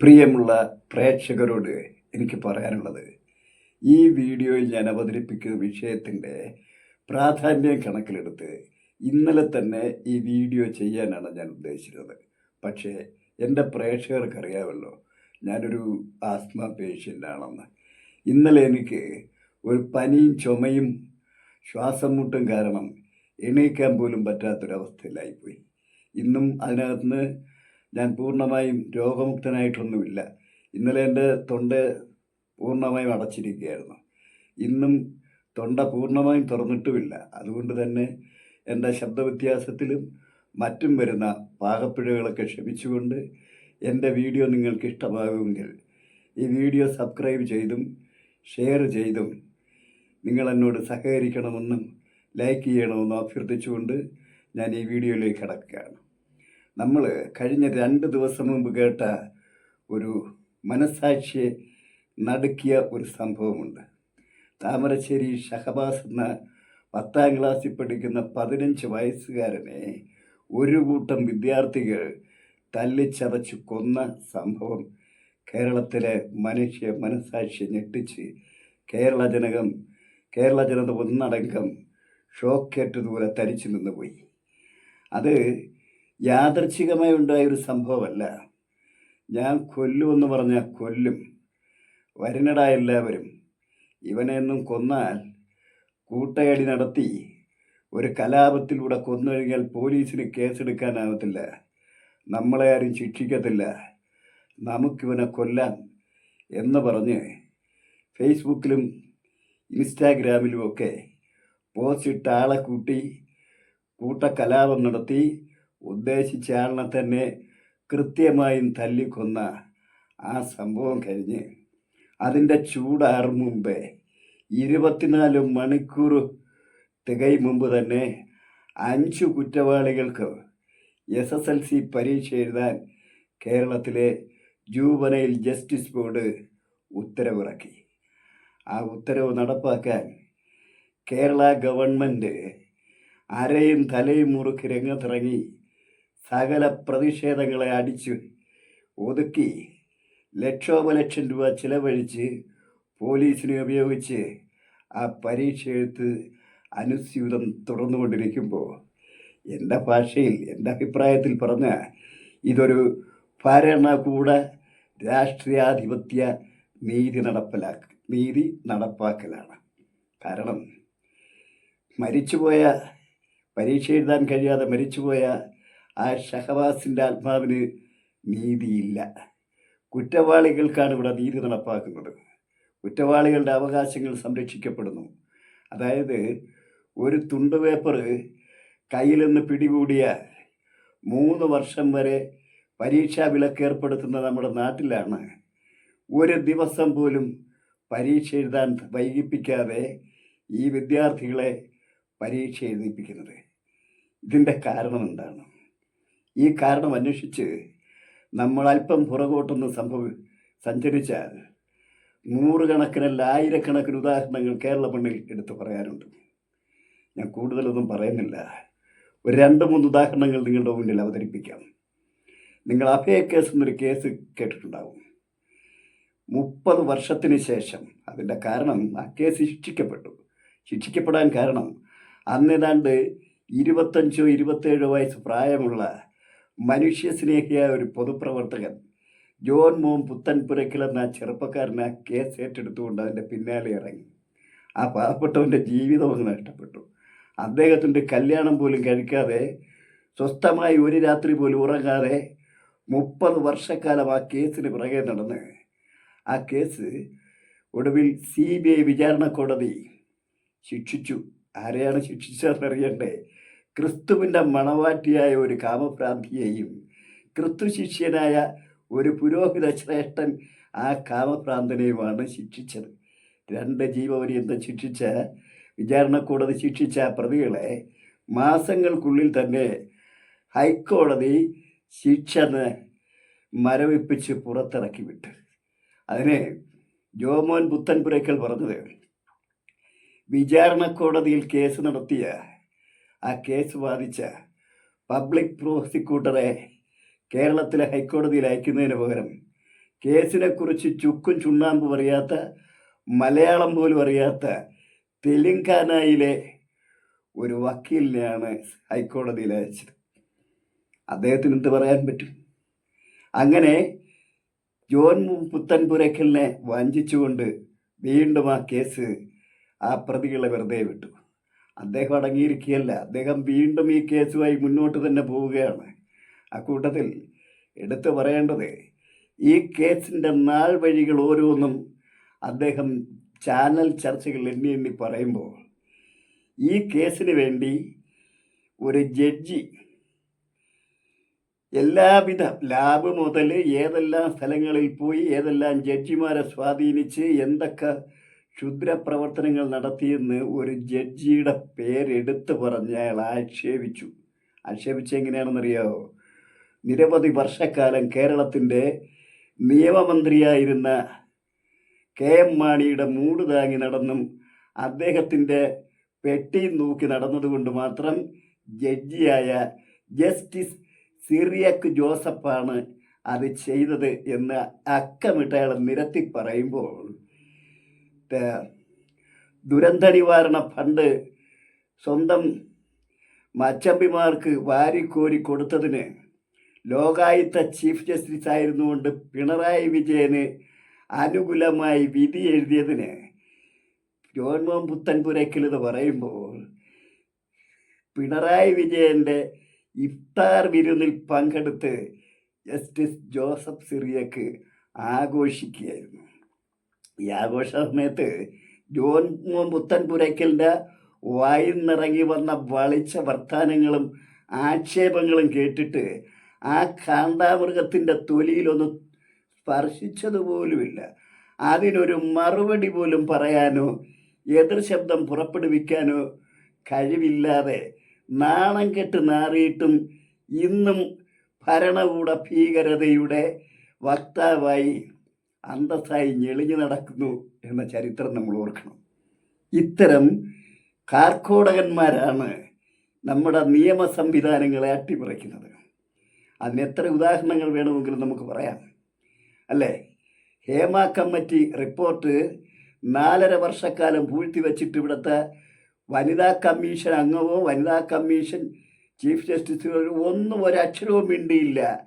പ്രിയമുള്ള പ്രേക്ഷകരോട് എനിക്ക് പറയാനുള്ളത് ഈ വീഡിയോയിൽ ഞാൻ അവതരിപ്പിക്കുന്ന വിഷയത്തിന്റെ പ്രാധാന്യം കണക്കിലെടുത്ത് ഇന്നലെ തന്നെ ഈ വീഡിയോ ചെയ്യാനാണ് ഞാൻ ഉദ്ദേശിച്ചത്. പക്ഷേ എന്റെ പ്രേക്ഷകർക്കറിയാമല്ലോ ഞാനൊരു ആസ്മ പേഷ്യന്റാണെന്ന്. ഇന്നലെ എനിക്ക് ഒരു പനിയും ചുമയും ശ്വാസം മുട്ടും കാരണം എണീക്കാൻ പോലും പറ്റാത്തൊരവസ്ഥയിലായിപ്പോയി. ഇന്നും അതിനകത്തുനിന്ന് ഞാൻ പൂർണമായും രോഗമുക്തനായിട്ടൊന്നുമില്ല. ഇന്നലെ എന്റെ തൊണ്ട പൂർണമായും അടച്ചിരിക്കുകയായിരുന്നു. ഇന്നും തൊണ്ട പൂർണമായും തുറന്നിട്ടുമില്ല. അതുകൊണ്ട് തന്നെ എന്റെ ശബ്ദവ്യത്യാസത്തിലും മറ്റും വരുന്ന പാകപ്പിഴകളൊക്കെ ക്ഷമിച്ചുകൊണ്ട് എന്റെ വീഡിയോ നിങ്ങൾക്ക് ഇഷ്ടമാകുമെങ്കിൽ ഈ വീഡിയോ സബ്സ്ക്രൈബ് ചെയ്തും ഷെയർ ചെയ്തും നിങ്ങൾ എന്നോട് സഹകരിക്കണമെന്നും ലൈക്ക് ചെയ്യണമെന്നും അഭ്യർത്ഥിച്ചുകൊണ്ട് ഞാൻ ഈ വീഡിയോയിലേക്ക് കടക്കുകയാണ്. നമ്മൾ കഴിഞ്ഞ രണ്ട് ദിവസം മുമ്പ് കേട്ട ഒരു മനസാക്ഷിയെ നടുക്കിയ ഒരു സംഭവമുണ്ട്. താമരശ്ശേരി ഷഹബാസ് എന്ന പത്താം ക്ലാസ്സിൽ പഠിക്കുന്ന പതിനഞ്ച് വയസ്സുകാരനെ ഒരു കൂട്ടം വിദ്യാർത്ഥികൾ തല്ലിച്ചതച്ച് കൊന്ന സംഭവം കേരളത്തിലെ മനുഷ്യ മനസാക്ഷി ഞെട്ടിച്ച് കേരള ജനകം കേരള ജനത ഒന്നടങ്കം ഷോക്കേറ്റതുപോലെ തരിച്ചു നിന്നുപോയി. അത് യാദർച്ഛികമായി ഉണ്ടായ ഒരു സംഭവമല്ല. ഞാൻ കൊല്ലുമെന്ന് പറഞ്ഞാൽ കൊല്ലും വരണടാ എല്ലാവരും. ഇവനെയൊന്നും കൊന്നാൽ കൂട്ടയടി നടത്തി ഒരു കലാപത്തിലൂടെ കൊന്നു കഴിഞ്ഞാൽ പോലീസിന് കേസെടുക്കാനാവത്തില്ല. നമ്മളെ ആരും ശിക്ഷിക്കത്തില്ല. നമുക്കിവനെ കൊല്ലാം എന്ന് പറഞ്ഞ് ഫേസ്ബുക്കിലും ഇൻസ്റ്റാഗ്രാമിലുമൊക്കെ പോസ്റ്റ് ആളെ കൂട്ടി കൂട്ടക്കലാപം നടത്തി ഉദ്ദേശിച്ച ആളിനെ തന്നെ കൃത്യമായും തല്ലിക്കൊന്ന ആ സംഭവം കഴിഞ്ഞ് അതിന്റെ ചൂടാറും മുമ്പേ ഇരുപത്തിനാല് മണിക്കൂർ തികയും മുമ്പ് തന്നെ അഞ്ച് കുറ്റവാളികൾക്ക് എസ് എസ് എൽ സി പരീക്ഷ എഴുതാൻ കേരളത്തിലെ ജൂവനൈൽ ജസ്റ്റിസ് ബോർഡ് ഉത്തരവിറക്കി. ആ ഉത്തരവ് നടപ്പാക്കാൻ കേരള ഗവൺമെന്റ് അരയും തലയും മുറുക്കി രംഗത്തിറങ്ങി സകല പ്രതിഷേധങ്ങളെ അടിച്ച് ഒതുക്കി ലക്ഷോപലക്ഷം രൂപ ചിലവഴിച്ച് പോലീസിനെ ഉപയോഗിച്ച് ആ പരീക്ഷ എഴുത്ത് അനുസ്യൂതം തുടർന്നുകൊണ്ടിരിക്കുമ്പോൾ എന്റെ ഭാഷയിൽ എന്റെ അഭിപ്രായത്തിൽ പറഞ്ഞ ഇതൊരു ഭരണകൂട രാഷ്ട്രീയാധിപത്യ നീതി നടപ്പിലാക്ക നീതി നടപ്പാക്കലാണ്. കാരണം മരിച്ചുപോയ പരീക്ഷ എഴുതാൻ കഴിയാതെ മരിച്ചുപോയ ആ ഷഹവാസിന്റെ ആത്മാവിന് നീതിയില്ല. കുറ്റവാളികൾക്കാണ് ഇവിടെ നീതി നടപ്പാക്കുന്നത്. കുറ്റവാളികളുടെ അവകാശങ്ങൾ സംരക്ഷിക്കപ്പെടുന്നു. അതായത് ഒരു തുണ്ട് പേപ്പർ കയ്യിൽ നിന്ന് പിടികൂടിയാൽ മൂന്ന് വർഷം വരെ പരീക്ഷാ വിലക്ക് ഏർപ്പെടുത്തുന്ന നമ്മുടെ നാട്ടിലാണ്. ഒരു ദിവസം പോലും പരീക്ഷ എഴുതാൻ വൈകിപ്പിക്കാതെ ഈ വിദ്യാർത്ഥികളെ പരീക്ഷ എഴുതിപ്പിക്കുന്നത്. ഇതിന്റെ കാരണം എന്താണ്? ഈ കാരണം അന്വേഷിച്ച് നമ്മൾ അല്പം പുറകോട്ടൊന്ന് സംഭവ സഞ്ചരിച്ചാൽ നൂറുകണക്കിനല്ല ആയിരക്കണക്കിന് ഉദാഹരണങ്ങൾ കേരള മണ്ണിൽ എടുത്തു പറയാനുണ്ട്. ഞാൻ കൂടുതലൊന്നും പറയുന്നില്ല. ഒരു രണ്ട് മൂന്ന് ഉദാഹരണങ്ങൾ നിങ്ങളുടെ മുന്നിൽ അവതരിപ്പിക്കാം. നിങ്ങൾ അഭയ കേസ് എന്നൊരു കേസ് കേട്ടിട്ടുണ്ടാവും. മുപ്പത് വർഷത്തിന് ശേഷം അതിന്റെ കാരണം ആ കേസ് ശിക്ഷിക്കപ്പെട്ടു. ശിക്ഷിക്കപ്പെടാൻ കാരണം അന്നേതാണ്ട് ഇരുപത്തഞ്ചോ ഇരുപത്തേഴോ വയസ്സ് പ്രായമുള്ള മനുഷ്യസ്നേഹിയായ ഒരു പൊതുപ്രവർത്തകൻ ജോൺ മോം പുത്തൻപുരയ്ക്കൽ എന്ന ചെറുപ്പക്കാരനെ കേസ് ഏറ്റെടുത്തുകൊണ്ട് അതിന്റെ പിന്നാലെ ഇറങ്ങി. ആ പാവപ്പെട്ടവന്റെ ജീവിതം അങ്ങ് നഷ്ടപ്പെട്ടു. അദ്ദേഹത്തിന്റെ കല്യാണം പോലും കഴിക്കാതെ സ്വസ്ഥമായി ഒരു രാത്രി പോലും ഉറങ്ങാതെ മുപ്പത് വർഷക്കാലം ആ കേസിന് പിറകെ നടന്ന് ആ കേസ് ഒടുവിൽ സി ബി ഐ വിചാരണ കോടതി ശിക്ഷിച്ചു. ആരെയാണ് ശിക്ഷിച്ചതെന്നറിയണ്ടേ? ക്രിസ്തുവിന്റെ മണവാട്ടിയായ ഒരു കാമപ്രാന്തിയെയും ക്രിസ്തു ശിഷ്യനായ ഒരു പുരോഹിത ശ്രേഷ്ഠൻ ആ കാമപ്രാന്തനെയുമാണ് ശിക്ഷിച്ചത്. രണ്ട് ജീവപര്യന്തം ശിക്ഷിച്ച വിചാരണ കോടതി ശിക്ഷിച്ച പ്രതികളെ മാസങ്ങൾക്കുള്ളിൽ തന്നെ ഹൈക്കോടതി ശിക്ഷ മരവിപ്പിച്ച് പുറത്തിറക്കി വിട്ടു. അതിന് ജോമോൻ പുത്തൻപുരയ്ക്കൽ പറഞ്ഞത് വിചാരണ കോടതിയിൽ കേസ് നടത്തിയ ആ കേസ് വാദിച്ച പബ്ലിക് പ്രോസിക്യൂട്ടറെ കേരളത്തിലെ ഹൈക്കോടതിയിൽ അയക്കുന്നതിന് പകരം കേസിനെക്കുറിച്ച് ചുക്കും ചുണ്ണാമ്പും അറിയാത്ത മലയാളം പോലും അറിയാത്ത തെലുങ്കാനയിലെ ഒരു വക്കീലിനെയാണ് ഹൈക്കോടതിയിൽ അയച്ചത്. അദ്ദേഹത്തിന് എന്ത് പറയാൻ പറ്റും? അങ്ങനെ ജോൺ പുത്തൻപുരക്കലിനെ വഞ്ചിച്ചുകൊണ്ട് വീണ്ടും ആ കേസ് ആ പ്രതികളെ വെറുതെ വിട്ടു. അദ്ദേഹം അടങ്ങിയിരിക്കുകയല്ല. അദ്ദേഹം വീണ്ടും ഈ കേസുമായി മുന്നോട്ട് തന്നെ പോവുകയാണ്. അക്കൂട്ടത്തിൽ എടുത്തു പറയേണ്ടത് ഈ കേസിന്റെ നാൾ വഴികൾ ഓരോന്നും അദ്ദേഹം ചാനൽ ചർച്ചകൾ എണ്ണി എണ്ണി പറയുമ്പോൾ ഈ കേസിന് വേണ്ടി ഒരു ജഡ്ജി എല്ലാവിധ ലാബ് മുതൽ ഏതെല്ലാം സ്ഥലങ്ങളിൽ പോയി ഏതെല്ലാം ജഡ്ജിമാരെ സ്വാധീനിച്ച് എന്തൊക്കെ ക്ഷുദ്രപ്രവർത്തനങ്ങൾ നടത്തിയെന്ന് ഒരു ജഡ്ജിയുടെ പേരെടുത്ത് പറഞ്ഞ് അയാൾ ആക്ഷേപിച്ചു. ആക്ഷേപിച്ച എങ്ങനെയാണെന്നറിയാമോ നിരവധി വർഷക്കാലം കേരളത്തിന്റെ നിയമമന്ത്രിയായിരുന്ന കെ എം മാണിയുടെ മൂട് താങ്ങി നടന്നും അദ്ദേഹത്തിന്റെ പെട്ടി നോക്കി നടന്നതുകൊണ്ട് മാത്രം ജഡ്ജിയായ ജസ്റ്റിസ് സിറിയക്ക് ജോസഫാണ് അത് ചെയ്തത് എന്ന് അക്കമിട്ട് അയാൾ നിരത്തി പറയുമ്പോൾ ദുരന്ത നിവാരണ ഫണ്ട് സ്വന്തം മച്ചമ്പിമാർക്ക് വാരിക്കോരി കൊടുത്തതിന് ലോകായുത്ത ചീഫ് ജസ്റ്റിസ് ആയിരുന്നുകൊണ്ട് പിണറായി വിജയന് അനുകൂലമായി വിധി എഴുതിയതിന് ജോൺമോൻ പുത്തൻപുരയ്ക്കൽ എന്ന് പറയുമ്പോൾ പിണറായി വിജയന്റെ ഇഫ്താർ വിരുന്നിൽ പങ്കെടുത്ത് ജസ്റ്റിസ് ജോസഫ് സിറിയക്ക് ആഘോഷിക്കുകയായിരുന്നു. ഈ ആഘോഷ സമയത്ത് ജോൻ പുത്തൻപുരയ്ക്കലിന്റെ വായിൽ നിറങ്ങി വന്ന വളിച്ച വർത്തമാനങ്ങളും ആക്ഷേപങ്ങളും കേട്ടിട്ട് ആ കാന്താമൃഗത്തിന്റെ തൊലിയിലൊന്ന് സ്പർശിച്ചതുപോലുമില്ല. അതിനൊരു മറുപടി പോലും പറയാനോ എതിർ ശബ്ദം പുറപ്പെടുവിക്കാനോ കഴിവില്ലാതെ നാണം കെട്ട് നാറിയിട്ടും ഇന്നും ഭരണകൂട ഭീകരതയുടെ വക്താവായി അന്തസ്സായി ഞെളിഞ്ഞു നടക്കുന്നു എന്ന ചരിത്രം നമ്മൾ ഓർക്കണം. ഇത്തരം കാർക്കോടകന്മാരാണ് നമ്മുടെ നിയമ സംവിധാനങ്ങളെ അട്ടിമറിക്കുന്നത്. അതിന് എത്ര ഉദാഹരണങ്ങൾ വേണമെങ്കിലും നമുക്ക് പറയാം. അല്ലേ? ഹേമ കമ്മിറ്റി റിപ്പോർട്ട് നാലര വർഷക്കാലം പൂഴ്ത്തി വച്ചിട്ട് ഇവിടുത്തെ വനിതാ കമ്മീഷൻ അംഗമോ വനിതാ കമ്മീഷൻ ചീഫ് ജസ്റ്റിസുകളോ ഒന്നും ഒരക്ഷരവും മിണ്ടിയില്ല.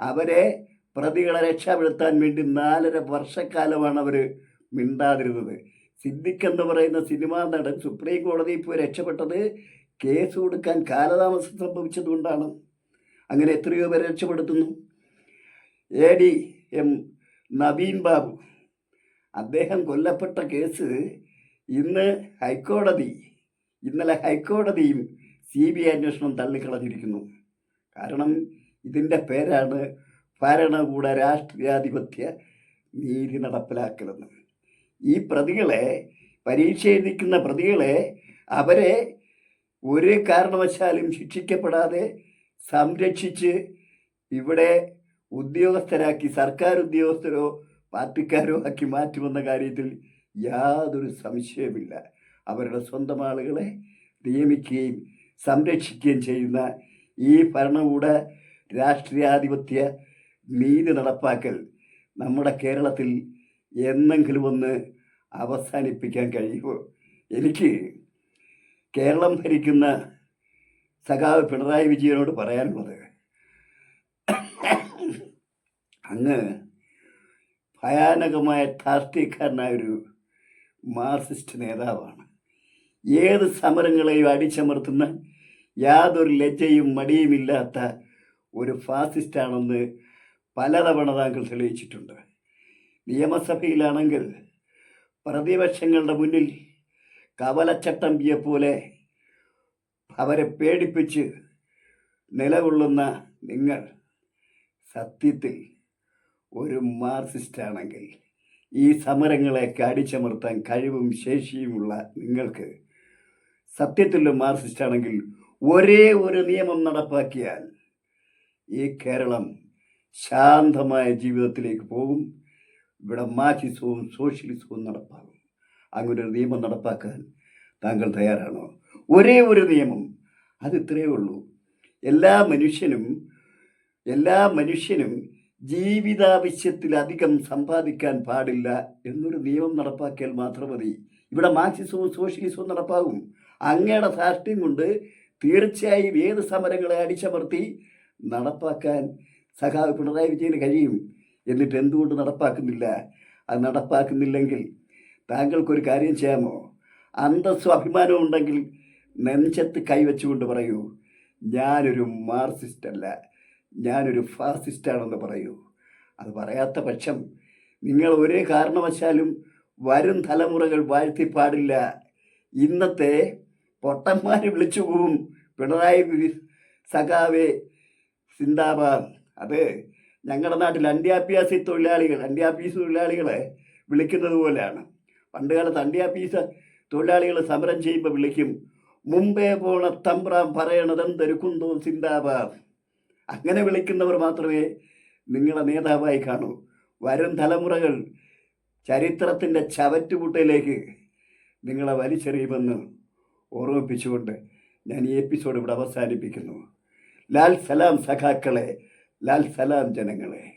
അവരെ പ്രതികളെ രക്ഷപ്പെടുത്താൻ വേണ്ടി നാലര വർഷക്കാലമാണ് അവർ മിണ്ടാതിരുന്നത്. സിദ്ദിഖ് എന്ന് പറയുന്ന സിനിമാ നടൻ സുപ്രീം കോടതിയിൽ പോയി രക്ഷപ്പെട്ടത് കേസ് കൊടുക്കാൻ കാലതാമസം സംഭവിച്ചതുകൊണ്ടാണ് അങ്ങനെ എത്രയോ പേരെ രക്ഷപ്പെടുത്തുന്നു. A D M Naveen Babu. അദ്ദേഹം കൊല്ലപ്പെട്ട കേസ് ഇന്ന് ഹൈക്കോടതി ഇന്നലെ ഹൈക്കോടതിയും സി ബി ഐ അന്വേഷണം തള്ളിക്കളഞ്ഞിരിക്കുന്നു. കാരണം ഇതിന്റെ പേരാണ് ഭരണകൂട രാഷ്ട്രീയാധിപത്യ നീതി നടപ്പിലാക്കലെന്ന്. ഈ പ്രതികളെ പരീക്ഷ എഴുതിക്കുന്ന പ്രതികളെ അവരെ ഒരു കാരണവശാലും ശിക്ഷിക്കപ്പെടാതെ സംരക്ഷിച്ച് ഇവിടെ ഉദ്യോഗസ്ഥരാക്കി സർക്കാർ ഉദ്യോഗസ്ഥരോ പാർട്ടിക്കാരോ ആക്കി മാറ്റുമെന്ന കാര്യത്തിൽ യാതൊരു സംശയമില്ല അവരുടെ സ്വന്തം ആളുകളെ നിയമിക്കുകയും സംരക്ഷിക്കുകയും ചെയ്യുന്ന ഈ ഭരണകൂട രാഷ്ട്രീയാധിപത്യ നീതി നടപ്പാക്കൽ നമ്മുടെ കേരളത്തിൽ എന്നെങ്കിലും ഒന്ന് അവസാനിപ്പിക്കാൻ കഴിയുമോ? എനിക്ക് കേരളം ഭരിക്കുന്ന സഖാവ് പിണറായി വിജയനോട് പറയാനുള്ളത് അങ്ങ് ഭയാനകമായ രാഷ്ട്രീയക്കാരനായൊരു മാർസിസ്റ്റ് നേതാവാണ്. ഏത് സമരങ്ങളെയും അടിച്ചമർത്തുന്ന യാതൊരു ലജ്ജയും മടിയുമില്ലാത്ത ഒരു ഫാസിസ്റ്റാണെന്ന് പലതവണ താങ്കൾ തെളിയിച്ചിട്ടുണ്ട്. നിയമസഭയിലാണെങ്കിൽ പ്രതിപക്ഷങ്ങളുടെ മുന്നിൽ കവലച്ചട്ടമ്പിയെ പോലെ അവരെ പേടിപ്പിച്ച് നിലകൊള്ളുന്ന നിങ്ങൾ സത്യത്തിൽ ഒരു മാർസിസ്റ്റാണെങ്കിൽ ഈ സമരങ്ങളെയൊക്കെ അടിച്ചമർത്താൻ കഴിവും ശേഷിയുമുള്ള നിങ്ങൾക്ക് സത്യത്തിൽ മാർസിസ്റ്റാണെങ്കിൽ ഒരേ ഒരു നിയമം നടപ്പാക്കിയാൽ ഈ കേരളം ശാന്തമായ ജീവിതത്തിലേക്ക് പോകും. ഇവിടെ മാർക്സിസവും സോഷ്യലിസവും നടപ്പാകും. അങ്ങനെ ഒരു നിയമം നടപ്പാക്കാൻ താങ്കൾ തയ്യാറാണോ? ഒരേ ഒരു നിയമം. അത് ഇത്രയേ ഉള്ളൂ. എല്ലാ മനുഷ്യനും എല്ലാ മനുഷ്യനും ജീവിതാവശ്യത്തിലധികം സമ്പാദിക്കാൻ പാടില്ല എന്നൊരു നിയമം നടപ്പാക്കിയാൽ മാത്രം മതി. ഇവിടെ മാർക്സിസവും സോഷ്യലിസവും നടപ്പാകും. അങ്ങയുടെ സാഷ്ട്യം കൊണ്ട് തീർച്ചയായും ഏത് സമരങ്ങളെ അടിച്ചമർത്തി നടപ്പാക്കാൻ സഖാവ് പിണറായി വിജയന് കഴിയും. എന്നിട്ട് എന്തുകൊണ്ട് നടപ്പാക്കുന്നില്ല? അത് നടപ്പാക്കുന്നില്ലെങ്കിൽ താങ്കൾക്കൊരു കാര്യം ചെയ്യാമോ? അന്തസ്സും അഭിമാനവും ഉണ്ടെങ്കിൽ നെഞ്ചത്ത് കൈവച്ചുകൊണ്ട് പറയൂ. ഞാനൊരു മാർക്സിസ്റ്റ് അല്ല ഞാനൊരു ഫാസിസ്റ്റാണെന്ന് പറയൂ. അത് പറയാത്ത പക്ഷം നിങ്ങൾ ഒരേ കാരണവശാലും വരും തലമുറകൾ വാഴ്ത്തി പാടില്ല ഇന്നത്തെ പൊട്ടന്മാർ വിളിച്ചു പോവും പിണറായി സഖാവേ സിന്ദാബാദ്. അത് ഞങ്ങളുടെ നാട്ടിൽ അന്ത്യാഭ്യാസി തൊഴിലാളികൾ അന്ത്യാഭ്യാസ തൊഴിലാളികളെ വിളിക്കുന്നത് പോലെയാണ്. പണ്ട് കാലത്ത് അന്ത്യാഭ്യാസ തൊഴിലാളികൾ സമരം ചെയ്യുമ്പോൾ വിളിക്കും മുമ്പേ പോണ തമ്പ്രാം പറയണതെന്തൊരു കുന്തോ സിന്ദാബാദ് അങ്ങനെ വിളിക്കുന്നവർ മാത്രമേ നിങ്ങളെ നേതാവായി കാണൂ. വരും തലമുറകൾ ചരിത്രത്തിന്റെ ചവറ്റുകുട്ടയിലേക്ക് നിങ്ങളെ വലിച്ചെറിയുമെന്ന് ഓർമ്മിപ്പിച്ചുകൊണ്ട് ഞാൻ ഈ എപ്പിസോഡ് ഇവിടെ അവസാനിപ്പിക്കുന്നു. ലാൽ സലാം സഖാക്കളെ ലാൽ സലാം ജനങ്ങളെ.